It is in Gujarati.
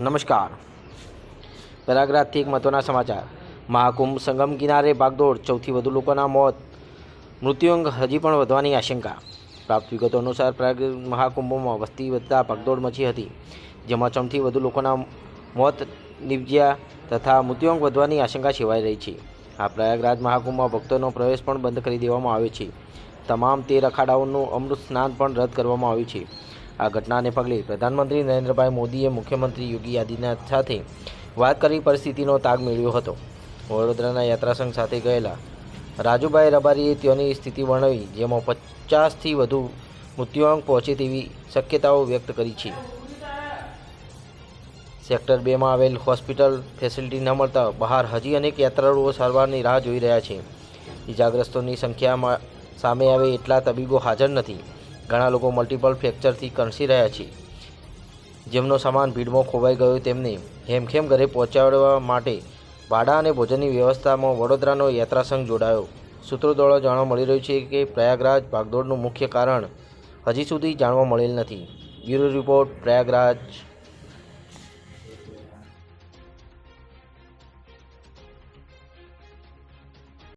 નમસ્કાર. પ્રયાગરાજથી એક મહત્ત્વના સમાચાર. મહાકુંભ સંગમ કિનારે ભાગદોડ, સૌથી વધુ લોકોના મોત. મૃત્યુઅંક હજી પણ વધવાની આશંકા. પ્રાપ્ત વિગતો અનુસાર પ્રયાગ મહાકુંભમાં વસ્તી વધતા ભાગદોડ મચી હતી, જેમાં સૌથી વધુ લોકોના મોત નિપજ્યા તથા મૃત્યુઅંક વધવાની આશંકા સેવાઈ રહી છે. આ પ્રયાગરાજ મહાકુંભમાં ભક્તોનો પ્રવેશ પણ બંધ કરી દેવામાં આવ્યો છે. તમામ તેર અખાડાઓનું અમૃત સ્નાન પણ રદ કરવામાં આવ્યું છે. આ ઘટનાને પગલે પ્રધાનમંત્રી નરેન્દ્રભાઈ મોદીએ મુખ્યમંત્રી યોગી આદિત્યનાથ સાથે વાત કરી પરિસ્થિતિનો તાગ મેળવ્યો હતો. વડોદરાના યાત્રાસંઘ સાથે ગયેલા રાજુભાઈ રબારીએ તેઓની સ્થિતિ વર્ણવી, જેમાં પચાસથી વધુ મૃત્યુઆંક પહોંચે તેવી શક્યતાઓ વ્યક્ત કરી છે. સેક્ટર બેમાં આવેલ હોસ્પિટલ ફેસિલિટી ન મળતા બહાર હજી અનેક યાત્રાળુઓ સારવારની રાહ જોઈ રહ્યા છે. ઇજાગ્રસ્તોની સંખ્યામાં સામે આવે એટલા તબીબો હાજર નથી. ઘણા લોકો મલ્ટિપલ ફ્રેક્ચરથી કણસી રહ્યા છે. જેમનો સામાન ભીડમાં ખોવાઈ ગયો તેમને હેમખેમ ઘરે પહોંચાડવા માટે ભાડા અને ભોજનની વ્યવસ્થામાં વડોદરાનો યાત્રાસંઘ જોડાયો. સૂત્રો દ્વારા જાણવા મળી રહ્યું છે કે પ્રયાગરાજ ભાગદોડનું મુખ્ય કારણ હજી સુધી જાણવા મળેલ નથી. Bureau report, Prayagraj.